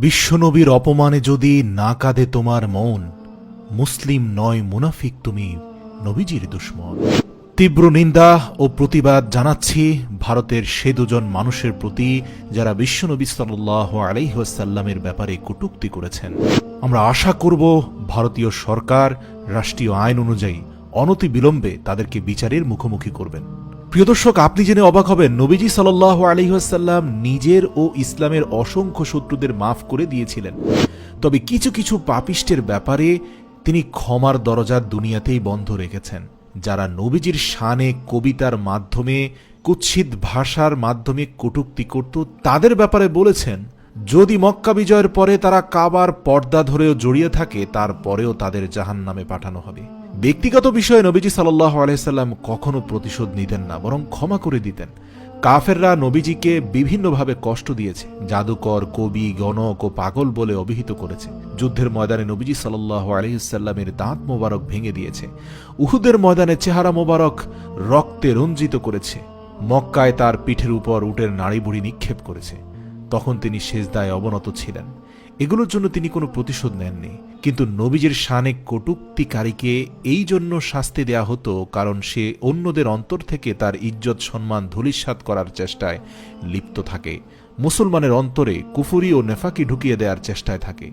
বিশ্বনবীর অপমানে যদি না কাঁদে তোমার মন, মুসলিম নয় মুনাফিক তুমি নবীজির দুশ্মন। তীব্র নিন্দা ও প্রতিবাদ জানাচ্ছি ভারতের সে দুজন মানুষের প্রতি যারা বিশ্বনবী সাল্লাহ আলাইসাল্লামের ব্যাপারে কটূক্তি করেছেন। আমরা আশা করব ভারতীয় সরকার রাষ্ট্রীয় আইন অনুযায়ী অনতি বিলম্বে তাদেরকে বিচারের মুখোমুখি করবেন। প্রিয় দর্শক, আপনি জেনে অবাক হবেন, নবীজি সাল্লাহ আলহিহাসাল্লাম নিজের ও ইসলামের অসংখ্য শত্রুদের মাফ করে দিয়েছিলেন। তবে কিছু কিছু পাপিষ্টের ব্যাপারে তিনি ক্ষমার দরজার দুনিয়াতেই বন্ধ রেখেছেন, যারা নবীজির শানে কবিতার মাধ্যমে, কুৎসিত ভাষার মাধ্যমে কটূক্তি করত, তাদের ব্যাপারে বলেছেন, যদি মক্কা বিজয়ের পরে তারা কাবার পর্দা ধরেও জড়িয়ে থাকে, তারপরেও তাদের জাহান নামে পাঠানো হবে। ব্যক্তিগত বিষয়ে নবীজি সাল্লাহ আলাইসাল্লাম কখনো প্রতিশোধ নিতেন না, বরং ক্ষমা করে দিতেন। কাফেররা নবীজিকে বিভিন্নভাবে কষ্ট দিয়েছে, জাদুকর, কবি, গণক ও পাগল বলে অভিহিত করেছে। যুদ্ধের ময়দানে নবীজি সাল্লাহ আলহিসাল্লামের দাঁত মোবারক ভেঙে দিয়েছে। উহুদের ময়দানে চেহারা মোবারক রক্তে রঞ্জিত করেছে। মক্কায় তার পিঠের উপর উটের নাড়ি বুড়ি নিক্ষেপ করেছে। তখন তিনি সেজদায় অবনত ছিলেন। এগুলোর জন্য তিনি কোনো প্রতিশোধ নেননি। কিন্তু নবীজের শানে কটুক্তিকারীকে এই জন্য শাস্তি দেয়া হতো কারণ সে অন্যদের অন্তর থেকে তার ইজ্জত, সম্মান, ধূলিসাৎ করার চেষ্টায় লিপ্ত থাকে। মুসলমানের অন্তরে কুফুরি ও নেফাকি ঢুকিয়ে দেওয়ার চেষ্টায় থাকে।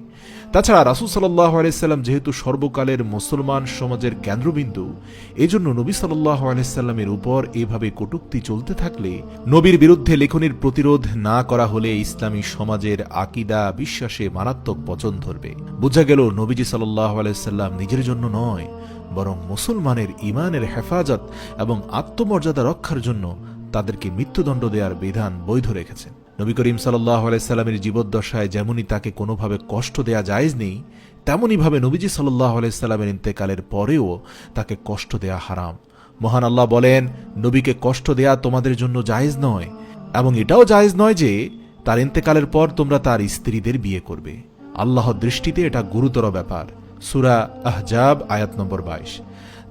তাছাড়া রাসুল সাল্লাহ আলাইসাল্লাম যেহেতু সর্বকালের মুসলমান সমাজের কেন্দ্রবিন্দু, এজন্য নবী সাল্লাহ আলাইসাল্লামের উপর এভাবে কটুক্তি চলতে থাকলে নবীর বিরুদ্ধে লেখনির প্রতিরোধ না করা হলে ইসলামী সমাজের আকিদা বিশ্বাসে মারাত্মক পচন ধরবে। বোঝা গেল নবীজি সাল্লাহ আলাইসাল্লাম নিজের জন্য নয়, বরং মুসলমানের ইমানের হেফাজত এবং আত্মমর্যাদা রক্ষার জন্য তাদেরকে মৃত্যুদণ্ড দেওয়ার বিধান বৈধ রেখেছেন। নবী করিম সাল্লাহ আলাইস্লামের জীবদ্দশায় যেমনই তাকে কোনোভাবে কষ্ট দেয়া জায়জ নেই, তেমনইভাবে নবীজি সাল্লাহ আলাইস্লামের ইন্তেকালের পরেও তাকে কষ্ট দেয়া হারাম। মহান আল্লাহ বলেন, নবীকে কষ্ট দেয়া তোমাদের জন্য জায়েজ নয় এবং এটাও জায়েজ নয় যে তার ইন্তেকালের পর তোমরা তার স্ত্রীদের বিয়ে করবে। আল্লাহর দৃষ্টিতে এটা গুরুতর ব্যাপার। সুরা আহজাব আয়াত নম্বর বাইশ।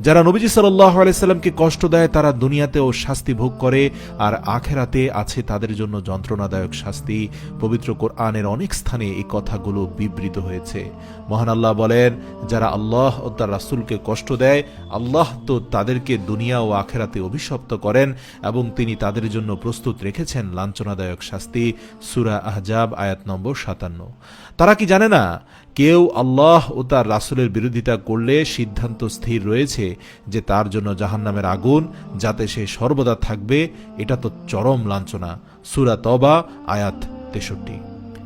যারা নবীজি সাল্লাহ আলাইসাল্লামকে কষ্ট দেয়, তারা দুনিয়াতেও শাস্তি ভোগ করে আর আখেরাতে আছে তাদের জন্য যন্ত্রণাদায়ক শাস্তি। পবিত্র কোরআনের অনেক স্থানে এই কথাগুলো বিবৃত হয়েছে। মহান আল্লাহ বলেন, যারা আল্লাহ ও তার রাসুলকে কষ্ট দেয়, আল্লাহ তো তাদেরকে দুনিয়া ও আখেরাতে অভিশপ্ত করেন এবং তিনি তাদের জন্য প্রস্তুত রেখেছেন লাঞ্ছনাদায়ক শাস্তি। সুরা আহজাব আয়াত নম্বর সাতান্ন। তারা কি জানে না কেউ আল্লাহ ও তার রাসুলের বিরোধিতা করলে সিদ্ধান্ত স্থির রয়েছে যে তার জন্য জাহান্নামের আগুন, যাতে সে সর্বদা থাকবে, এটা তো চরম লাঞ্ছনা। সুরা তবা আয়াত তেষট্টি।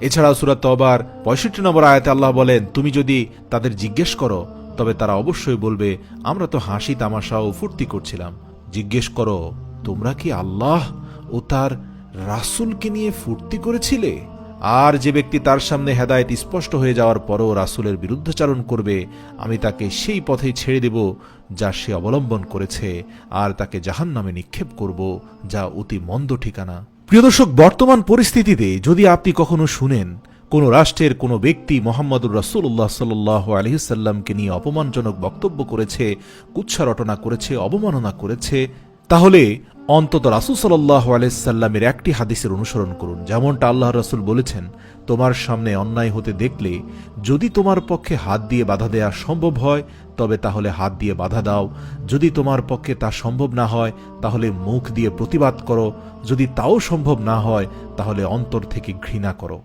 এছাড়াও সুরা তবার পঁয়ষট্টি নম্বর আয়াতে আল্লাহ বলেন, তুমি যদি তাদের জিজ্ঞেস করো, তবে তারা অবশ্যই বলবে, আমরা তো হাসি, তামাশা ও ফুর্তি করছিলাম। জিজ্ঞেস করো, তোমরা কি আল্লাহ ও তার রাসুলকে নিয়ে ফুর্তি করেছিলে? আর যে ব্যক্তি তার সামনে হেদায়ত স্পষ্ট হয়ে যাওয়ার পরও রাসুলের বিরুদ্ধাচারণ করবে, আমি তাকে সেই পথেই ছেড়ে দেব যা সে অবলম্বন করেছে আর তাকে জাহান নামে নিক্ষেপ করব, যা অতি মন্দ ঠিকানা। প্রিয় দর্শক, বর্তমান পরিস্থিতিতে যদি আপনি কখনো শুনেন কোন রাষ্ট্রের কোনো ব্যক্তি মোহাম্মদুর রাসুল্লাহ সাল্লাহ আলহিসাল্লামকে নিয়ে অপমানজনক বক্তব্য করেছে কুচ্ছা রটনা করেছে, অবমাননা করেছে, তাহলে অন্তত রাসুল সাল্লাহ আলাইসাল্লামের একটি হাদিসের অনুসরণ করুন। যেমনটা আল্লাহ রাসুল বলেছেন, তোমার সামনে অন্যায় হতে দেখলে যদি তোমার পক্ষে হাত দিয়ে বাধা দেয়া সম্ভব হয়, তবে তাহলে হাত দিয়ে বাধা দাও। যদি তোমার পক্ষে তা সম্ভব না হয়, তাহলে মুখ দিয়ে প্রতিবাদ করো। যদি তাও সম্ভব না হয়, তাহলে অন্তর থেকে ঘৃণা করো।